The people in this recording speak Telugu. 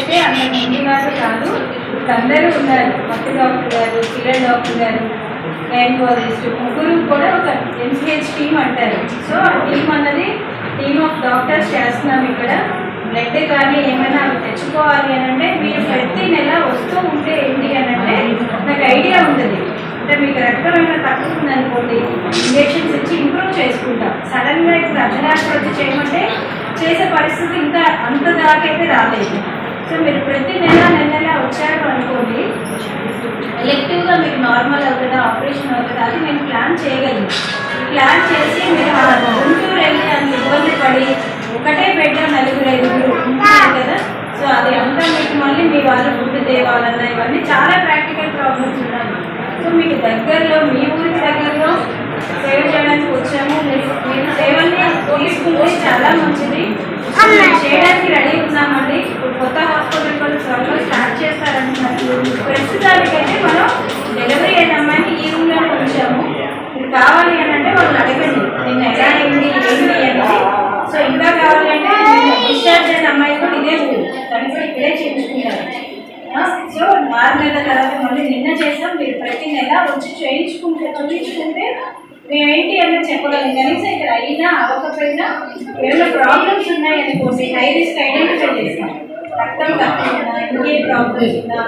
అయితే అన్న నేను గారు కాదు. ఇప్పుడు అందరూ ఉన్నారు. మట్టి డాక్టర్ గారు కిరణ్ డాక్టర్ గారు గైనకాలజిస్ట్ ముగ్గురు కూడా ఒక ఎంసీహెచ్ టీమ్ అంటారు. సో ఆ టీమ్ అన్నది టీమ్ ఆఫ్ డాక్టర్స్ చేస్తున్నాం ఇక్కడ. బ్లడ్ కానీ ఏమైనా తెచ్చుకోవాలి అని అంటే మీరు ప్రతి నెల వస్తూ ఉంటే ఏంటి అని అంటే నాకు ఐడియా ఉంటుంది అంటే మీకు రక్తం ఏమైనా తక్కువ ఉందనుకోండి ఇంజెక్షన్స్ ఇచ్చి ఇంప్రూవ్ చేసుకుంటాం. సడన్గా ఇప్పుడు అర్ధరాత్రి వచ్చి చేయమంటే చేసే పరిస్థితి ఇంకా అంత దాకైతే రాలేదు. సో మీరు ప్రతి నెల నెల వచ్చారు అనుకోండి ఎలెక్టివ్గా మీకు నార్మల్ అవుతుందా ఆపరేషన్ అవుతుందా అది మేము ప్లాన్ చేయగలం ప్లాన్ చేసి మీరు గుంటూరు వెళ్ళి అంత ఇబ్బంది పడి ఒకటే బెడ్ నలుగురు ఐదుగురు ఉంటారు కదా. సో అది అంతా మీకు మళ్ళీ మీ వాళ్ళు ఫుడ్ తేవాలన్నా ఇవన్నీ చాలా ప్రాక్టికల్ ప్రాబ్లమ్స్ ఉన్నాయి సో మీకు దగ్గరలో మీ ఊరికి దగ్గరలో సేవ చేయడానికి వచ్చాము. మీరు మీరు సేవల్ని తీసుకుంటే చాలా మంచిది. సో చేయడానికి రెడీ ప్రస్తుతానికైతే మనం డెలివరీ అయిన అమ్మాయిని ఈ రూమ్లోనే ఉంచాము. మీరు కావాలి అని అంటే వాళ్ళు అడగండి నేను ఎలా అయింది ఏంటి అనేది సో ఇంకా కావాలంటే డిశ్చార్జ్ అయిన అమ్మాయి కూడా ఇదే ఊరు తను కూడా ఇక్కడే చేయించుకుంటారు. సో ఆరు నెలల తర్వాత మళ్ళీ నిన్న చేసాం మీరు ప్రతి నెల వచ్చి చేయించుకుంటే చూపించుకుంటే మేమేంటి అనేది చెప్పగలం. కనీసం ఇక్కడ అయినా అవ్వకపోయినా ఏమైనా ప్రాబ్లమ్స్ ఉన్నాయని అనుకోండి హై రిస్క్ ఐడెంటిఫై చేస్తాం. రక్తం తక్కువ ఇంకే ప్రాబ్లమ్స్ ఉందా?